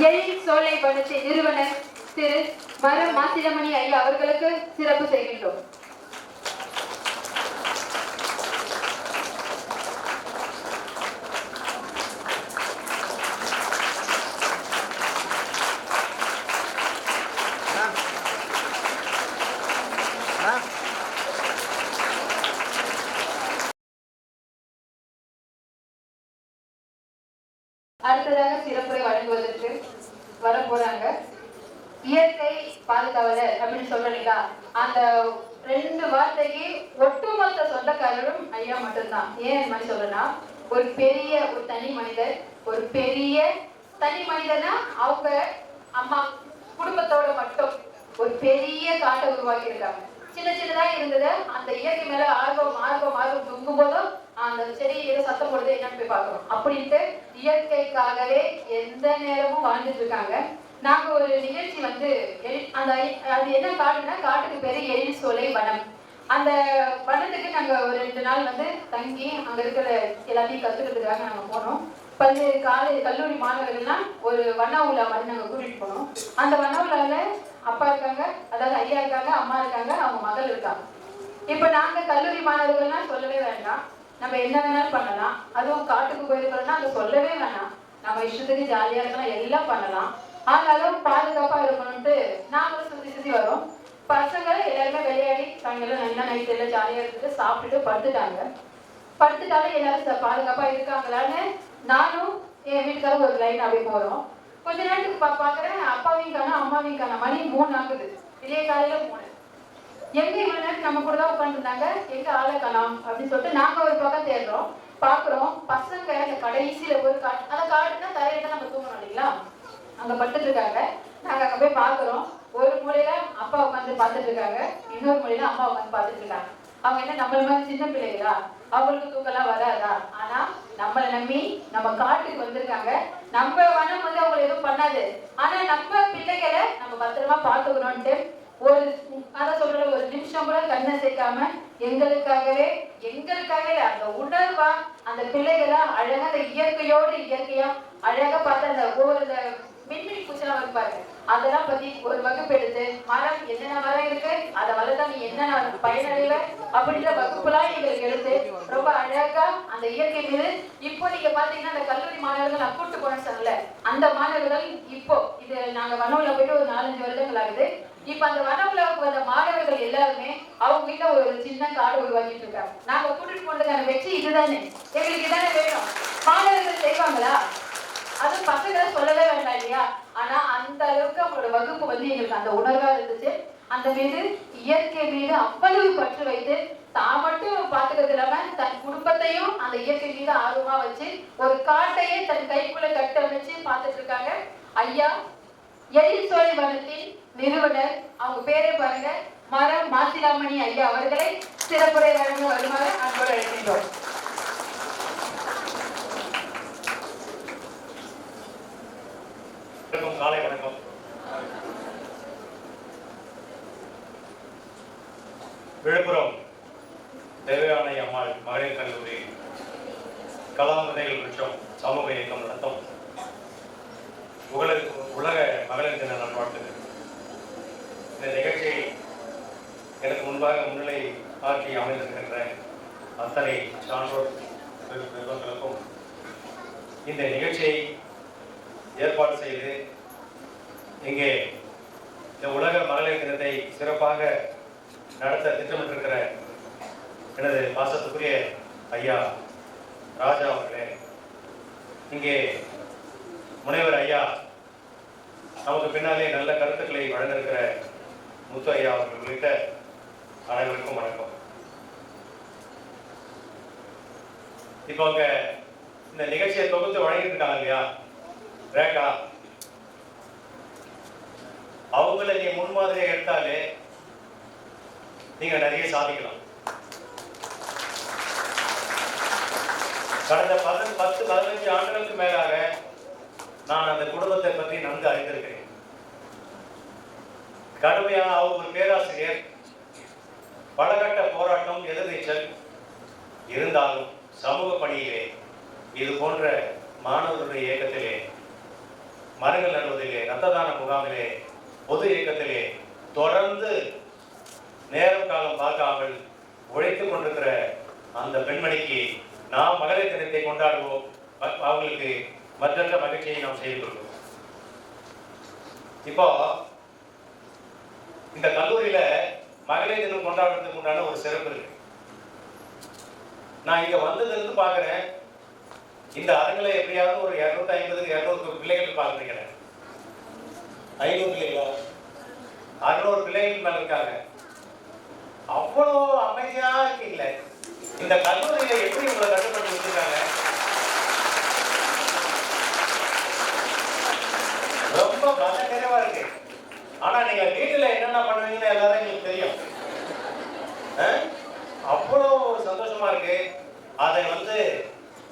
எழில் சோலை வனத்தை நிறுவனர் திரு மர மாசிரமணி ஐயா அவர்களுக்கு சிறப்பு செய்கின்றோம் அடுத்ததாக சிறப்புரை வழங்குவதற்கு வர போறாங்க இயற்கை பாதுகாவலர் அப்படின்னு சொல்றீங்களா அந்த ரெண்டு வார்த்தைக்கு ஒட்டுமொத்த சொந்தக்காரரும் ஐயா மட்டும்தான். ஏன் இந்த மாதிரி சொல்றேன்னா ஒரு பெரிய ஒரு தனி மனிதர் ஒரு பெரிய தனி மனிதனா அவங்க அம்மா குடும்பத்தோட மட்டும் ஒரு பெரிய காட்டை உருவாக்கி இருக்காங்க சின்ன சின்னதா இருந்தது அந்த இயற்கை மேல ஆர்வம் ஆர்வம் ஆர்வம் தூங்கும் போதும் அந்த செடி ஏதோ சத்தம் போடுது என்னன்னு போய் பார்க்கணும். அப்படின்ட்டு இயற்கைக்காகவே எந்த நேரமும் வாழ்ந்துட்டு இருக்காங்க. நாங்கள் ஒரு நிகழ்ச்சி வந்து எழி- அந்த ஐ- அது என்ன காடுனா காட்டுக்கு பேர் எழில் சோலை வனம். அந்த வனத்துக்கு நாங்கள் ஒரு ரெண்டு நாள் வந்து தங்கி அங்கே இருக்கிற எல்லாத்தையும் கற்றுக்கிறதுக்காக நாங்கள் போனோம். பல்வேறு காலேஜ் கல்லூரி மாணவர்கள்லாம் ஒரு வண்ண உலா மாதிரி நாங்கள் கூட்டிகிட்டு போனோம். அந்த வண்ண உலாவில் அப்பா இருக்காங்க அதாவது ஐயா இருக்காங்க அம்மா இருக்காங்க அவங்க மகள் இருக்காங்க. இப்போ நாங்கள் கல்லூரி மாணவர்கள்லாம் சொல்லவே வேண்டாம். நம்ம என்ன வேணாலும் பண்ணலாம். அதுவும் காட்டுக்கு போயிருக்கிறோம்னா அது சொல்லவே வேணாம். நம்ம இஷ்டத்துக்கு ஜாலியாக இருக்கலாம் எல்லாம் பண்ணலாம். ஆனாலும் பாதுகாப்பா இருக்கணும்ட்டு நாங்களும் சுத்தி சுத்தி வரோம். பசங்க எல்லாருமே விளையாடி சாயங்காலம் நல்லா நைட் எல்லாம் ஜாலியா இருந்துட்டு சாப்பிட்டுட்டு படுத்துட்டாங்க. படுத்துட்டாலும் எல்லாரும் பாதுகாப்பாக பாதுகாப்பா இருக்காங்களான்னு நானும் என் வீட்டுக்காரரும் ஒரு லைன் அப்படியே போறோம். கொஞ்ச நேரத்துக்கு பா பாக்குறேன். அப்பாவையும் காணும் அம்மாவையும் காணும். மணி மூணு ஆகுது. இதே காலையில மூணு. எங்க இவ்வளவு நேரம் நம்ம கூட தான் உட்காந்துருந்தாங்க எங்க ஆளை காணோம் அப்படின்னு சொல்லிட்டு நாங்க ஒரு பக்கம் தேடுறோம். பாக்குறோம். பசங்க அந்த கடைசியில ஒரு காட்டு அந்த காட்டுனா தரையில நம்ம தூங்கணும் இல்லைங்களா? அங்கே படுத்துட்டு இருக்காங்க அங்கே போய் பார்க்குறோம் ஒரு மூலையில அப்பா உட்காந்து பார்த்துட்டு இருக்காங்க இன்னொரு மூலையில அம்மா உட்காந்து பார்த்துட்டு இருக்காங்க அவங்க என்ன நம்மள மாதிரி சின்ன பிள்ளைகளா? அவங்களுக்கு தூக்கலாம் வராதா? ஆனா நம்மளை நம்பி நம்ம காட்டுக்கு வந்திருக்காங்க. நம்ம வனம் வந்து அவங்களை எதுவும் பண்ணாது. ஆனா நம்ம பிள்ளைகளை நம்ம பத்திரமா பார்த்துக்கணும்ட்டு ஒரு அதான் சொல்ற ஒரு நிமிஷம் கூட கண்ணை சேர்க்காம எங்களுக்காகவே எங்களுக்காகவே அந்த உணர்வா அந்த பிள்ளைகளை அழகா அந்த இயற்கையோடு இயற்கையா அழகா பார்த்து அந்த ஒவ்வொரு மின்மினி பூச்செல்லாம் இருப்பாரு அதெல்லாம் பத்தி ஒரு வகுப்பு எடுத்து மரம் என்னென்ன மரம் இருக்கு? அதை வளர்த்தா நீ என்னென்ன பயனடைவ? அப்படின்ற வகுப்புலாம் எங்களுக்கு எடுத்து ரொம்ப அழகா அந்த இயற்கை மீது இப்போ நீங்க பாத்தீங்கன்னா அந்த கல்லூரி மாணவர்கள் நான் கூட்டு போனேன் சொன்னல அந்த மாணவர்கள் இப்போ இது நாங்க வனவுல போயிட்டு ஒரு நாலஞ்சு வருடங்கள் ஆகுது. இப்ப அந்த வனவுல வந்த மாணவர்கள் எல்லாருமே அவங்க வீட்டுல ஒரு சின்ன காடு உருவாக்கிட்டு இருக்காங்க. நாங்க கூட்டிட்டு போனதுக்கான வெற்றி இதுதானே. எங்களுக்கு இதானே வேணும். மாணவர்கள் செய்வாங்களா? அது பசங்களை சொல்லவே வேண்டாம் இல்லையா? ஆனா அந்த அளவுக்கு அவங்களோட வகுப்பு வந்து எங்களுக்கு அந்த உணர்வா இருந்துச்சு. அந்த மீது இயற்கை மீது அவ்வளவு பற்று வைத்து தான் மட்டும் பாத்துக்கிறது இல்லாம தன் குடும்பத்தையும் அந்த இயற்கை மீது ஆர்வமா வச்சு ஒரு காட்டையே தன் கைக்குள்ள கட்டமைச்சு பார்த்துட்டு இருக்காங்க. ஐயா எழில் சோழி வனத்தின் நிறுவனர் அவங்க பேரே பாருங்க மரம் மாசிலாமணி ஐயா அவர்களை சிறப்புரை வழங்க வருமாறு அன்போடு அழைக்கின்றோம். வணக்கம் காலை வணக்கம். விழுப்புரம் தேவையான அம்மாள் மகளிர் கல்லூரி கலாமதைகள் விருட்சம் சமூக இயக்கம் நடத்தும் உலக உலக மகளிர் தின நல்வாழ்த்துக்கள். இந்த நிகழ்ச்சியை எனக்கு முன்பாக முன்னிலை ஆற்றி அமைந்திருக்கின்ற அத்தனை சான்றோர் நிறுவனங்களுக்கும் இந்த நிகழ்ச்சியை ஏற்பாடு செய்து இங்கே இந்த உலக மகளிர் தினத்தை சிறப்பாக நடத்த திட்டமிட்டிருக்கிற எனது பாசத்துக்குரிய ஐயா ராஜா அவர்களே இங்கே முனைவர் ஐயா நமக்கு பின்னாலே நல்ல கருத்துக்களை வழங்கியிருக்கிற முத்து ஐயா அவர்கள் உள்ளிட்ட அனைவருக்கும் வணக்கம். இப்போ அங்க இந்த நிகழ்ச்சியை தொகுத்து வழங்கிட்டு இருக்காங்க இல்லையா? ரேகா அவங்கள நீ முன்மாதிரியை எடுத்தாலே நீங்க நிறைய சாதிக்கலாம். கடந்த பத்து பத்து பதினஞ்சு ஆண்டுகளுக்கு மேலாக நான் அந்த குடும்பத்தை பற்றி நன்கு அறிந்திருக்கிறேன். கடுமையான அவர் ஒரு பேராசிரியர் பலகட்ட போராட்டம் எதிர்நீச்சல் இருந்தாலும் சமூக பணியிலே இது போன்ற மாணவர்களுடைய இயக்கத்திலே மரங்கள் நடுவதிலே ரத்த தான முகாமிலே பொது இயக்கத்திலே தொடர்ந்து நேரம் காலம் பார்க்காமல் உழைத்துக் கொண்டிருக்கிற அந்த பெண்மணிக்கு நாம் மகளிர் தினத்தை கொண்டாடுவோம். அவங்களுக்கு மற்றற்ற மகிழ்ச்சியை நாம் செய்து கொள்வோம். இப்போ இந்த கல்லூரியில மகளிர் தினம் கொண்டாடுறதுக்கு உண்டான ஒரு சிறப்பு இருக்கு. நான் இங்க வந்ததுலேருந்து பாக்குறேன் இந்த அரங்கில எப்படியாவது ஒரு இருநூத்தி ஐம்பது இருநூறு பிள்ளைகள் பார்க்குறேன் ஐநூறு பிள்ளைகளா அறுநூறு பிள்ளைகள் மேல இருக்காங்க. அவ்வளோ அமைதியா இருக்கீங்களே. இந்த கல்லூரியில எப்படி உங்களை கட்டுப்பட்டு வச்சிருக்காங்க? ரொம்ப மன நிறைவா இருக்கு. ஆனா நீங்க வீட்டுல என்னென்ன பண்ணுவீங்கன்னு எல்லாரும் எங்களுக்கு தெரியும். அஹ்? அவ்வளோ சந்தோஷமா இருக்கு. அதை வந்து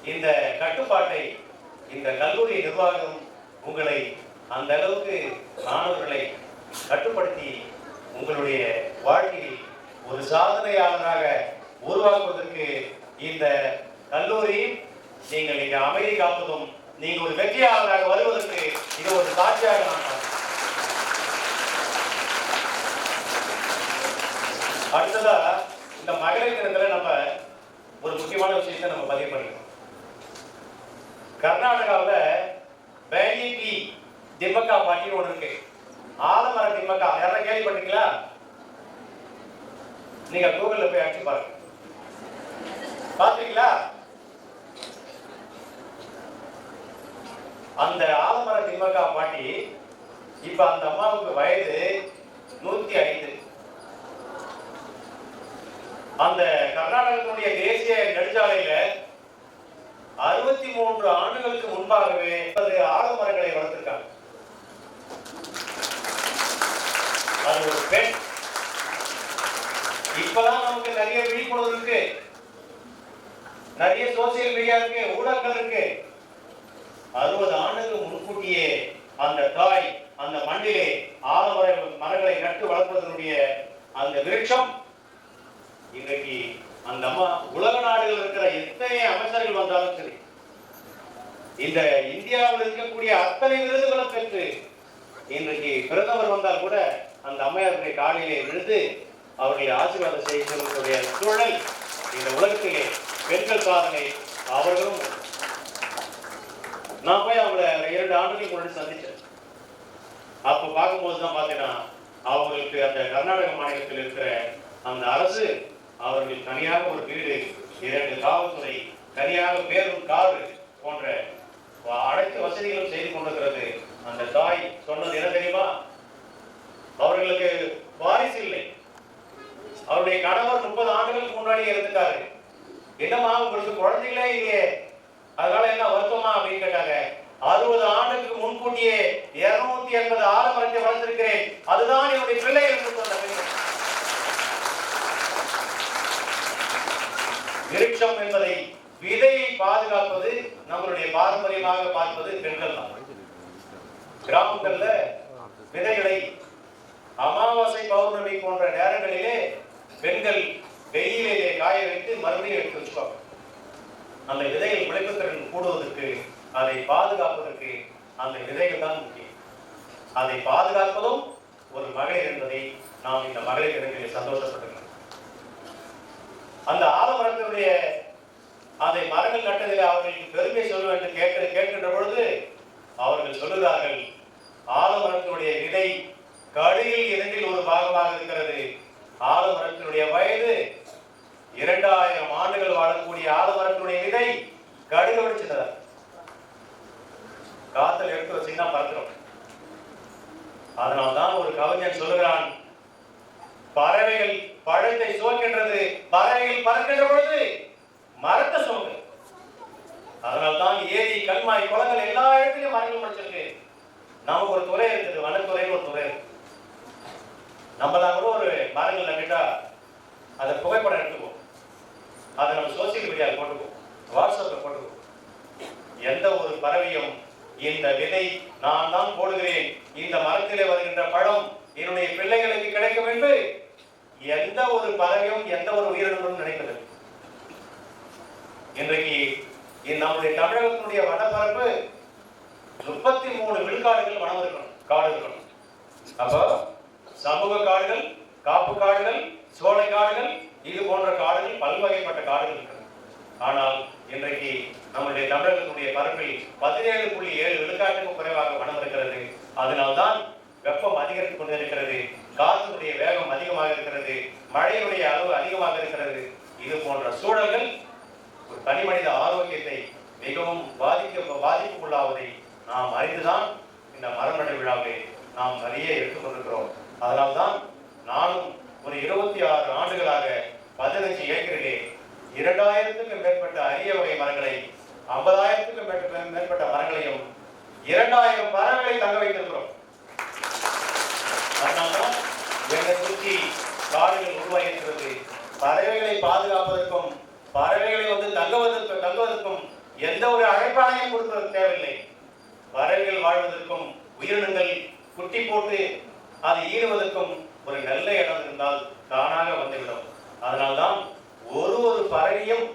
இந்த கட்டுப்பாட்டை இந்த கல்லூரி நிர்வாகம் உங்களை அந்த அளவுக்கு மாணவர்களை கட்டுப்படுத்தி உங்களுடைய வாழ்க்கையில் ஒரு சாதனையாளராக உருவாக்குவதற்கு இந்த கல்லூரி நீங்கள் இங்கே அமைதி காப்பதும் நீங்கள் ஒரு வெற்றியாளராக வருவதற்கு இது ஒரு சாட்சியாக நான் அடுத்ததா இந்த மகளிர் தினத்துல நம்ம ஒரு முக்கியமான விஷயத்தை நம்ம பதிவு பண்ணிக்கணும். கர்நாடகாவில் பேலிபி திம்மக்கா பாட்டின்னு ஒன்று இருக்கு. ஆலமர திம்மக்கா யாரா கேள்விப்பட்டீங்களா நீங்க கூகுள்ல போய் அடிச்சு பாருங்க. பாத்தீங்களா அந்த ஆலமர திம்மக்கா பாட்டி இப்ப அந்த அம்மாவுக்கு வயது நூத்தி ஐந்து. அந்த கர்நாடகத்தினுடைய தேசிய நெடுஞ்சாலையில அறுபத்தி மூன்று ஆண்டுகளுக்கு முன்பாகவே ஆலமரங்களை வளர்த்திருக்காங்க. அது ஒரு பெண் இப்பதான் நமக்கு நிறைய விழிப்புணர்வு இருக்கு. நிறைய சோசியல் மீடியா இருக்கு ஊடகங்கள் இருக்கு. அறுபது ஆண்டுக்கு முன்கூட்டியே அந்த தாய் அந்த மண்ணிலே ஆலமர மரங்களை நட்டு வளர்ப்பதனுடைய அந்த விருட்சம். இன்றைக்கு அந்த அம்மா உலக நாடுகள் இருக்கிற எத்தனை அமைச்சர்கள் வந்தாலும் சரி இந்த இந்தியாவில் இருக்கக்கூடிய அத்தனை விருதுகளும் பெற்று இன்றைக்கு பிரதமர் வந்தால் கூட அந்த அம்மையாருடைய காலிலே விழுந்து அவர்களை ஆசீர்வாதம் செய்யக்கூடிய சூழல் இந்த உலகத்திலே பெண்கள் சாதனை அவர்களும் நான் போய் அவங்கள இரண்டு ஆண்டுகளுக்கு முன்னாடி சந்திச்சேன் அப்ப பார்க்கும்போது தான் பார்த்தீங்கன்னா அவங்களுக்கு அந்த கர்நாடக மாநிலத்தில் இருக்கிற அந்த அரசு அவர்கள் தனியாக ஒரு வீடு இரண்டு காவல்துறை தனியாக பேரும் கார் போன்ற அனைத்து வசதிகளும் செய்து கொண்டிருக்கிறது. அந்த தாய் சொன்னது என்ன தெரியுமா? அவர்களுக்கு வாரிசு இல்லை. அவருடைய கணவர் முப்பது ஆண்டுகளுக்கு முன்னாடி இருந்துட்டாரு என்னமா உங்களுக்கு குழந்தைகளே இல்லையே அதனால என்ன வருத்தமா அப்படின்னு கேட்டாங்க. அறுபது ஆண்டுக்கு முன்கூட்டியே இருநூத்தி எண்பது ஆலமரத்தை வளர்ந்திருக்கிறேன் அதுதான் என்னுடைய பிள்ளை என்று விருட்சம் என்பதை விதையை பாதுகாப்பது நம்மளுடைய பாரம்பரியமாக பார்ப்பது பெண்கள் தான் கிராமங்கள்ல விதைகளை அமாவாசை பௌர்ணமி போன்ற நேரங்களிலே பெண்கள் வெயிலே காய வைத்து மறுபடியும் எடுத்து வச்சுப்பாங்க. அந்த விதைகள் முளைப்புத்திறன் கூடுவதற்கு அதை பாதுகாப்பதற்கு அந்த விதைகள் தான் முக்கியம். அதை பாதுகாப்பதும் ஒரு மகளிர் என்பதை நாம் இந்த மகளிர் இடங்களில் சந்தோஷப்படுகிறோம். அந்த ஆலமரத்தினுடைய அதை மரங்கள் நட்டதில் அவர்களுக்கு பெருமை சொல்ல என்று கேட்க கேட்கின்ற பொழுது அவர்கள் சொல்லுகிறார்கள் ஆலமரத்தினுடைய விதை கடியில் இரண்டில் ஒரு பாகமாக இருக்கிறது. ஆலமரத்தினுடைய வயது இரண்டாயிரம் ஆண்டுகள் வாழக்கூடிய ஆலமரத்தினுடைய விதை கடுகு வெடிச்சிட்டதா காத்தல் எடுத்து வச்சீங்கன்னா பறக்கிறோம். அதனால்தான் ஒரு கவிஞன் சொல்லுகிறான் பறவைகள் பழத்தை சுமக்கின்றது பறவைகள் பறக்கின்ற பொழுது மரத்தை சுமக்கு அதனால்தான் ஏரி கல்மாய் குளங்கள் எல்லா இடத்துலயும் மரங்கள் முடிச்சிருக்கு நமக்கு ஒரு துறை இருக்குது வனத்துறைன்னு ஒரு துறை இருக்கு. நம்மலாம் கூட ஒரு மரங்கள் நட்டுட்டா அதை புகைப்படம் எடுத்துக்குவோம். அதை நம்ம சோசியல் மீடியாவில் போட்டுக்குவோம். வாட்ஸ்அப்பில் போட்டுக்குவோம். எந்த ஒரு பறவையும் இந்த விதை நான் தான் போடுகிறேன். இந்த மரத்திலே வருகின்ற பழம் என்னுடைய பிள்ளைகளுக்கு கிடைக்கும் என்று எந்த ஒரு பறவையும் எந்த ஒரு உயிரினமும் நினைக்கிறது இன்றைக்கு நம்முடைய தமிழகத்தினுடைய வனப்பரப்பு முப்பத்தி மூணு விழுக்காடுகள் வனம் இருக்கணும் காடு இருக்கணும். அப்போ சமூக காடுகள் காப்பு காடுகள் சோலை காடுகள் இது போன்ற காடுகள் பல்வகைப்பட்ட காடுகள் இருக்கு ஆனால் இன்றைக்கு நம்முடைய தமிழகத்தினுடைய பரப்பில் பதினேழு புள்ளி ஏழு விழுக்காட்டுக்கும் குறைவாக வனம் இருக்கிறது. அதனால்தான் வெப்பம் அதிகரித்துக் கொண்டிருக்கிறது காற்றுடைய வேகம் அதிகமாக இருக்கிறது மழையுடைய அளவு அதிகமாக இருக்கிறது. இது போன்ற சூழல்கள் ஒரு தனி மனித ஆரோக்கியத்தை மிகவும் பாதிக்க பாதிப்புக்குள்ளாவதை நாம் அறிந்துதான் இந்த மரம் விழாவை நாம் நிறைய எடுத்துக்கொண்டிருக்கிறோம் அதனால்தான் நானும் ஒரு இருபத்தி ஆறு ஆண்டுகளாக பதினஞ்சு ஏக்கரிலே இரண்டாயிரத்துக்கும் மேற்பட்ட அரிய வகை மரங்களை ஐம்பதாயிரத்துக்கும் மேற்பட்ட மேற்பட்ட மரங்களையும் இரண்டாயிரம் மரங்களை தங்க வைத்திருக்கிறோம். அதனால்தான் என்னை சுற்றி காடுகள் உருவாகிறது பறவைகளை பாதுகாப்பதற்கும் பறவைகளை வந்து தங்குவதற்கும் தங்குவதற்கும் எந்த ஒரு அழைப்பாளையும் கொடுப்பதற்கு தேவையில்லை. பறவைகள் வாழ்வதற்கும் உயிரினங்கள் குட்டி போட்டு அது ஈடுவதற்கும் ஒரு நல்ல இடம் இருந்தால் தானாக வந்துவிடும். அதனால்தான் ஒரு ஒரு பறவையும்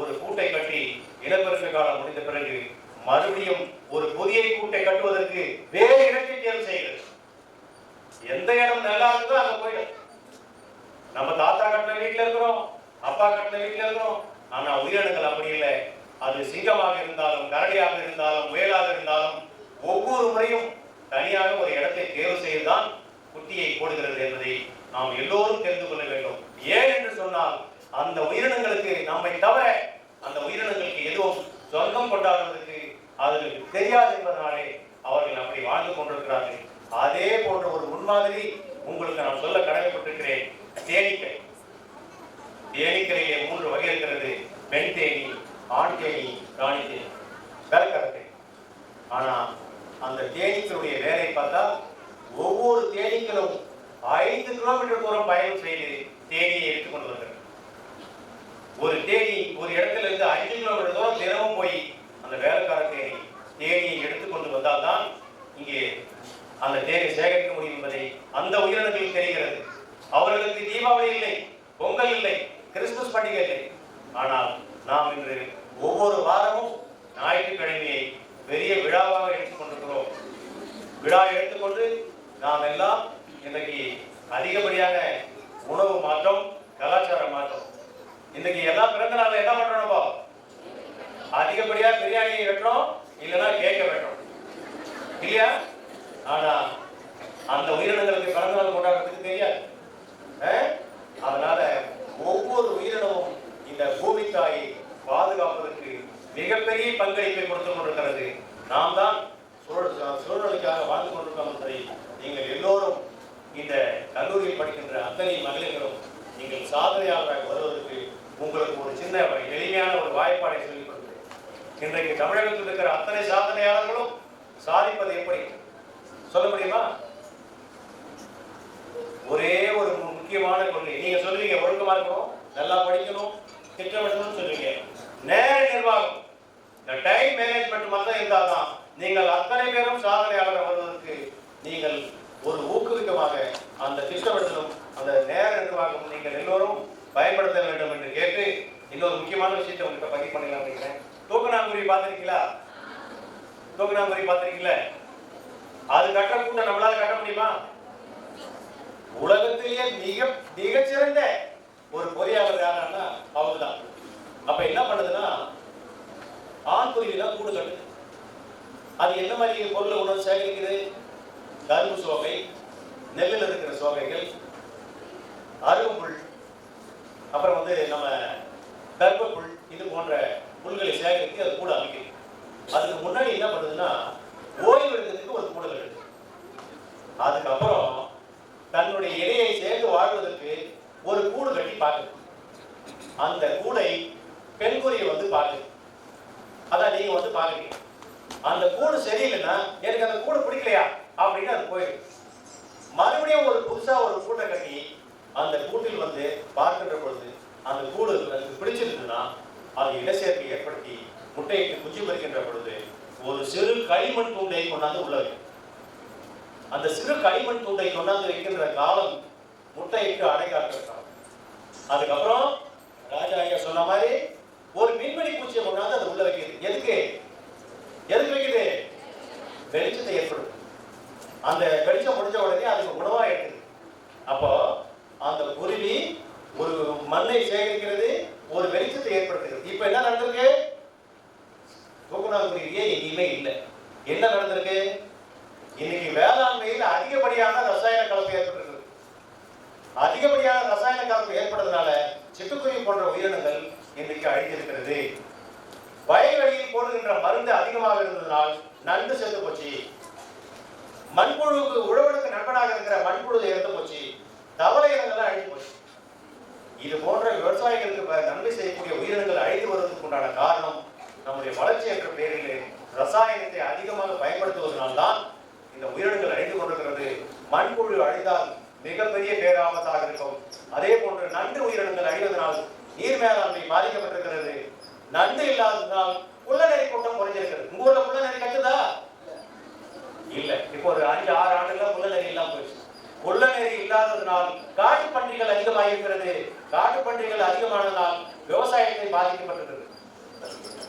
ஒரு கூட்டை கட்டி இனப்பெருக்க காலம் முடிந்த பிறகு மறுபடியும் ஒரு புதிய கூட்டை கட்டுவதற்கு வேறு இடத்தை தேர்வு செய்கிறது. எந்த இடம் நல்லா இருக்குதோ அங்க போயிடும். நம்ம தாத்தா கட்டின வீட்டுல இருக்கிறோம் அப்பா கட்டின வீட்டுல இருக்கிறோம். ஆனா உயிரினங்கள் அப்படி இல்லை. அது சிங்கமாக இருந்தாலும் கரடியாக இருந்தாலும் முயலாக இருந்தாலும் ஒவ்வொரு முறையும் தனியாக ஒரு இடத்தை தேர்வு செய்துதான் குட்டியை போடுகிறது என்பதை நாம் எல்லோரும் தெரிந்து கொள்ள வேண்டும். ஏன் என்று சொன்னால் அந்த உயிரினங்களுக்கு நம்மை தவிர அந்த உயிரினங்களுக்கு எதுவும் சொந்தம் கொண்டாடுவதற்கு அவர்களுக்கு தெரியாது என்பதனாலே அவர்கள் அப்படி வாழ்ந்து கொண்டிருக்கிறார்கள். அதே போன்ற ஒரு முன்மாதிரி உங்களுக்கு நான் சொல்ல கடமைப்பட்டிருக்கிறேன். தேனீக்கள். தேனீக்கரையிலே மூன்று வகை இருக்கிறது. பெண் தேனி ஆண் தேனி ராணி தேனி. வேலைக்கார ஆனா அந்த தேனீக்களுடைய வேலை பார்த்தா ஒவ்வொரு தேனீக்களும் ஐந்து கிலோமீட்டர் தூரம் பயணம் செய்து தேனியை எடுத்துக்கொண்டு வருகிறது ஒரு தேனி ஒரு இடத்துல இருந்து அஞ்சு கிலோமீட்டர் தூரம் தினமும் போய் அந்த வேலைக்கார தேனி தேனியை எடுத்துக்கொண்டு வந்தால்தான் இங்கே அந்த தேனை சேகரிக்க முடியும் என்பதை அந்த உயிரினங்களுக்கு தெரிகிறது. அவர்களுக்கு தீபாவளி இல்லை பொங்கல் இல்லை கிறிஸ்துமஸ் பண்டிகை இல்லை. ஆனால் நாம் இன்று ஒவ்வொரு வாரமும் ஞாயிற்றுக்கிழமையை பெரிய விழாவாக எடுத்துக்கொண்டிருக்கிறோம். விழா எடுத்துக்கொண்டு நாம் எல்லாம் இன்றைக்கு அதிகப்படியான உணவு மாற்றம் கலாச்சார மாற்றம். இன்னைக்கு எல்லாம் பிறந்த நாள்ல என்ன பண்றோம் அதிகப்படியா பிரியாணி வெட்டுறோம் இல்லைன்னா கேக்க வெட்டுறோம். இல்லையா? ஆனா அந்த உயிரினங்களுக்கு பிறந்த நாள் கொண்டாடுறதுக்கு தெரியாது. அதனால ஒவ்வொரு உயிரினமும் இந்த பூமி தாயை பாதுகாப்பதற்கு மிகப்பெரிய பங்களிப்பை கொடுத்துக் கொண்டிருக்கிறது. நாம் தான் சூழல் சூழலுக்காக வாழ்ந்து கொண்டிருக்கோம் என்பதை நீங்கள் எல்லோரும் இந்த கல்லூரியில் படிக்கின்ற அத்தனை மகளிர்களும் நீங்கள் சாதனையாளராக வருவதற்கு உங்களுக்கு ஒரு சின்ன எளிமையான ஒரு வாய்ப்பாடை சொல்லிக் கொடுக்கிறேன் இன்றைக்கு தமிழகத்தில் இருக்கிற அத்தனை சாதனையாளர்களும் சாதிப்பது எப்படி? சொல்ல முடியுமா? ஒரே ஒரு முக்கியமான கொள்கை. நீங்க சொல்லுவீங்க ஒழுக்கமா இருக்கணும் நல்லா படிக்கணும் திட்டமிடணும்னு சொல்லுவீங்க. நேர நிர்வாகம். இந்த டைம் மேனேஜ்மெண்ட் மட்டும் இருந்தால்தான் நீங்கள் அத்தனை பேரும் சாதனையாளர் வருவதற்கு நீங்கள் ஒரு ஊக்குவிக்கமாக அந்த திட்டமிடலும் அந்த நேர நிர்வாகம் நீங்கள் எல்லோரும் பயன்படுத்த வேண்டும் என்று கேட்டு இன்னொரு முக்கியமான விஷயத்தை உங்கள்கிட்ட பதிவு பண்ணலாம் நினைக்கிறேன். தூக்கணாங்குருவி பார்த்துருக்கீங்களா? தூக்கணாங்குருவி பார்த்துருக்கீங்களா? அது கட்ட கூட நம்மளால கட்ட முடியுமா? உலகத்திலேயே மிக மிகச்சிறந்த ஒரு பொறியாளர் யாருன்னா அவங்க தான் அப்ப என்ன பண்ணுதுன்னா ஆண் குருவி தான் கூடு கட்டுது அது என்ன மாதிரி பொருளை உணவு சேகரிக்குது? கரும்பு சோகை நெல்லில் இருக்கிற சோகைகள் அருகும்புல் அப்புறம் வந்து நம்ம கர்ப்பப்புல் இது போன்ற புல்களை சேகரித்து அது கூட அமைக்குது. அதுக்கு முன்னாடி என்ன பண்ணுதுன்னா ஓய்வு எடுக்கிறதுக்கு ஒரு கூடல் எடுக்குது அதுக்கப்புறம் தன்னுடைய இலையை சேர்ந்து வாழ்வதற்கு ஒரு கூடு கட்டி பார்க்குது. அந்த கூடை பெண்குறியை வந்து பார்க்குது. அதான் நீங்க வந்து பாக்குறீங்க அந்த கூடு சரியில்லைன்னா எனக்கு அந்த கூடு பிடிக்கலையா? அப்படின்னு அது போயிடும். மறுபடியும் ஒரு புதுசா ஒரு கூட்டை கட்டி அந்த கூட்டில் வந்து பார்க்கின்ற பொழுது அந்த கூடு அதுக்கு பிடிச்சிருந்ததுன்னா அது இடசேர்க்கை ஏற்படுத்தி முட்டையிட்டு குஞ்சு பறிக்கின்ற பொழுது ஒரு சிறு களிமண் தூண்டை கொண்டாந்து உள்ள அந்த சிறு களிமண் தூண்டை கொண்டாந்து வைக்கின்ற காலம் முட்டையிட்டு அடை காட்டுற காலம் அதுக்கப்புறம் ராஜா ஐயா சொன்ன மாதிரி ஒரு மின்வெளி பூச்சியை கொண்டாந்து அதை உள்ள வைக்கிறது. எதுக்கு? எதுக்கு வைக்குது வெளிச்சத்தை ஏற்படுத்தும். அந்த வெளிச்சம் முடிஞ்ச உடனே அதுக்கு உணவா எடுக்குது. அப்போ அந்த குருவி ஒரு மண்ணை சேகரிக்கிறது ஒரு வெளிச்சத்தை ஏற்படுத்துகிறது. இப்போ என்ன நடந்திருக்கு? தூக்குநாங்குருவியே எங்கேயுமே இல்லை. என்ன நடந்திருக்கு? இன்னைக்கு வேளாண்மையில் அதிகப்படியான ரசாயன கலப்பு ஏற்பட்டிருக்கு அதிகப்படியான ரசாயன கலப்பு ஏற்படுறதுனால சிட்டுக்குருவி போன்ற உயிரினங்கள் இன்றைக்கு அழிந்திருக்கிறது. வயல்வெளியில் போடுகின்ற மருந்து அதிகமாக இருந்ததனால் நன்கு சேர்ந்து போச்சு. மண்புழுவுக்கு உழவனுக்கு நண்பனாக இருக்கிற மண்புழு இறந்து போச்சு. தவளை இனங்கள்லாம் அழிந்து போச்சு. இது போன்ற விவசாயிகளுக்கு நன்மை செய்யக்கூடிய உயிரினங்கள் அழிந்து வருவதற்கு உண்டான காரணம் நம்முடைய வளர்ச்சி என்ற பெயரில் ரசாயனத்தை அதிகமாக பயன்படுத்துவதனால்தான் இந்த உயிரினங்கள் அழிந்து கொண்டிருக்கிறது. மண்புழு அழிந்தால் மிகப்பெரிய பேராபத்தாக இருக்கும். அதே போன்று நண்டு உயிரினங்கள் அழிவதனால் நீர் மேலாண்மை பாதிக்கப்பட்டிருக்கிறது. நண்டு இல்லாததால் குள்ளநெறி கூட்டம் குறைஞ்சிருக்கிறது. உங்க ஊர்ல குள்ளநெறி கட்டுதா? இல்ல. இப்போ ஒரு அஞ்சு ஆறு ஆண்டுகளா குள்ளநெறி இல்லாம போயிடுச்சு. குள்ளநெறி இல்லாததனால் காட்டு பன்றிகள் அதிகமாகிருக்கிறது காட்டு பன்றிகள் அதிகமானதால் விவசாயத்தை பாதிக்கப்பட்டிருக்கிறது.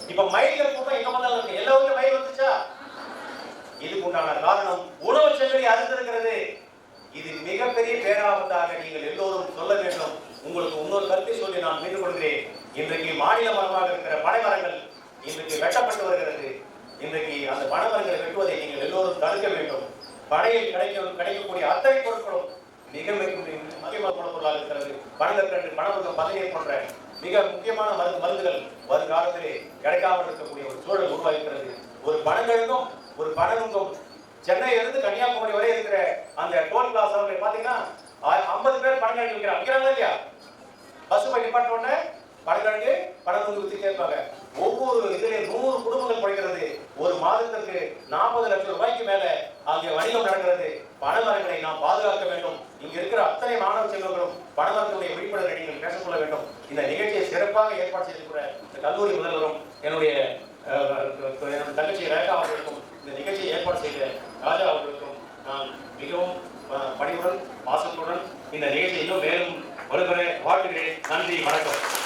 இப்ப மயில்கள் கூட்டம் எங்க பார்த்தாலும் இருக்கு. எல்லா ஊர்லயும் மயில் வந்துச்சா? இதுக்கு உண்டான காரணம் உணவு சங்கிலி அறுந்திருக்கிறது இது மிகப்பெரிய பேராபத்தாக நீங்கள் எல்லோரும் இன்னொரு கருத்தை சொல்லி நான் மீண்டு கொள்கிறேன் இன்றைக்கு மாநில மரமாக இருக்கிற பனைமரங்கள் இன்றைக்கு வெட்டப்பட்டு வருகிறது. இன்றைக்கு அந்த பனைமரங்களை வெட்டுவதை நீங்கள் எல்லோரும் தடுக்க வேண்டும். படையில் கிடைக்க கிடைக்கக்கூடிய அத்தனை பொருட்களும் மிக மிக முக்கியமான பொருளாக இருக்கிறது. பனங்கற்கண்டு பனமுகம் பதவியை போன்ற மிக முக்கியமான மருந்து மருந்துகள் வருங்காலத்திலே கிடைக்காமல் இருக்கக்கூடிய ஒரு சூழல் உருவாகிறது ஒரு பனங்கிழங்கும் ஒரு பனமுகம் சென்னையிலிருந்து கன்னியாகுமரி வரை இருக்கிற அந்த டோல் பிளாசாவில் பாத்தீங்கன்னா ஐம்பது பேர் பணங்கள் விற்கிறாங்க. விற்கிறாங்களா இல்லையா? பசுமை போய் நிப்பாட்ட உடனே பனங்கிழங்கு பனமுகம் வித்துட்டே இருப்பாங்க ஒவ்வொரு இதிலே நூறு குடும்பங்கள் படைக்கிறது ஒரு மாதத்திற்கு நாற்பது லட்சம் ரூபாய்க்கு மேல அங்கே வணிகம் நடக்கிறது. பணமரங்களை நாம் பாதுகாக்க வேண்டும். இங்க இருக்கிற அத்தனை மாணவ செல்வங்களும் பணமரத்தினுடைய விழிப்புணர்வை நீங்கள் பேசிக்கொள்ள வேண்டும். இந்த நிகழ்ச்சியை சிறப்பாக ஏற்பாடு செய்திருக்கிற இந்த கல்லூரி முதல்வரும் என்னுடைய என்னுடைய தங்கச்சி ரேகா அவர்களுக்கும் இந்த நிகழ்ச்சியை ஏற்பாடு செய்த ராஜா அவர்களுக்கும் நான் மிகவும் பணிவுடன் பாசத்துடன் இந்த நிகழ்ச்சியை இன்னும் மேலும் வருகிற வாழ்த்துகிறேன் நன்றி வணக்கம்.